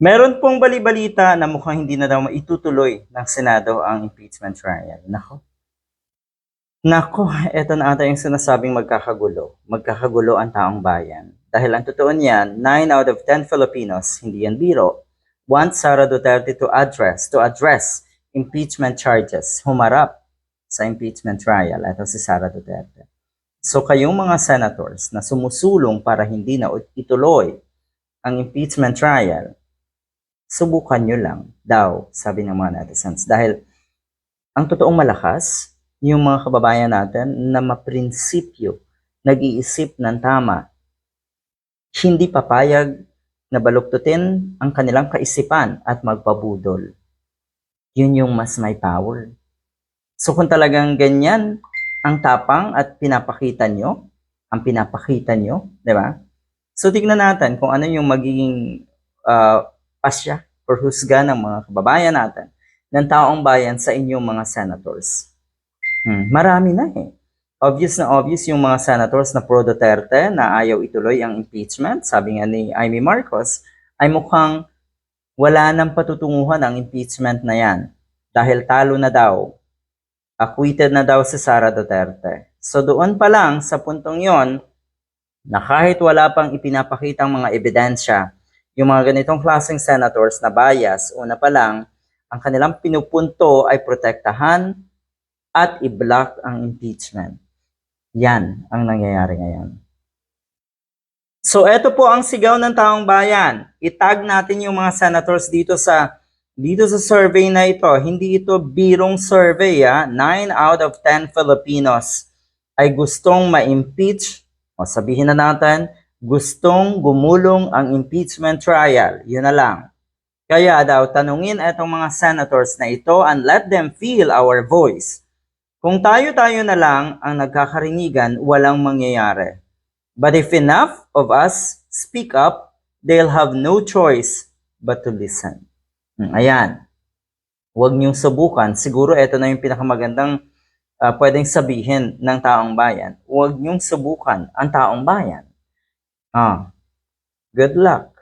Meron pong balibalita na mukhang hindi na daw maitutuloy ng Senado ang impeachment trial. Nako. Nako, eto na ata yung sinasabing magkakagulo. Magkakagulo ang taong bayan. Dahil ang totoo niyan, 9 out of 10 Filipinos, hindi yan biro, want Sara Duterte to address, to address impeachment charges, humarap sa impeachment trial. Ito si Sara Duterte. So kayong mga senators na sumusulong para hindi na ituloy ang impeachment trial, subukan nyo lang daw, sabi ng mga netizens. Dahil ang totoong malakas, yung mga kababayan natin na maprinsipyo, nag-iisip ng tama, hindi papayag na baluktutin ang kanilang kaisipan at magpabudol. Yun yung mas may power. So kung talagang ganyan ang tapang at pinapakita nyo, ang pinapakita nyo, di ba? So tignan natin kung ano yung magiging uh, pasya or husga ng mga kababayan natin, ng taong bayan sa inyong mga senators. Hmm, marami na eh. Obvious na obvious yung mga senators na pro Duterte na ayaw ituloy ang impeachment. Sabi nga ni Amy Marcos, ay mukhang wala nang patutunguhan ang impeachment na yan. Dahil talo na daw. Acquitted na daw si Sara Duterte. So doon pa lang sa puntong yon na kahit wala pang ipinapakitang mga ebidensya, yung mga ganitong klaseng senators na bias, una pa lang, ang kanilang pinupunto ay protektahan at i-block ang impeachment. Yan ang nangyayari ngayon. So eto po ang sigaw ng taong bayan. Itag natin yung mga senators dito sa dito sa survey na ito. Hindi ito birong survey ah. 9 out of 10 Filipinos ay gustong ma-impeach o sabihin na natin, gustong gumulong ang impeachment trial. Yun na lang. Kaya daw, tanungin itong mga senators na ito and let them feel our voice. Kung tayo-tayo na lang ang nagkakarinigan, walang mangyayari. But if enough of us speak up, they'll have no choice but to listen. Hmm, Ayan. Huwag niyong subukan. Siguro ito na yung pinakamagandang uh, pwedeng sabihin ng taong bayan. Huwag niyong subukan ang taong bayan. Ah, good luck.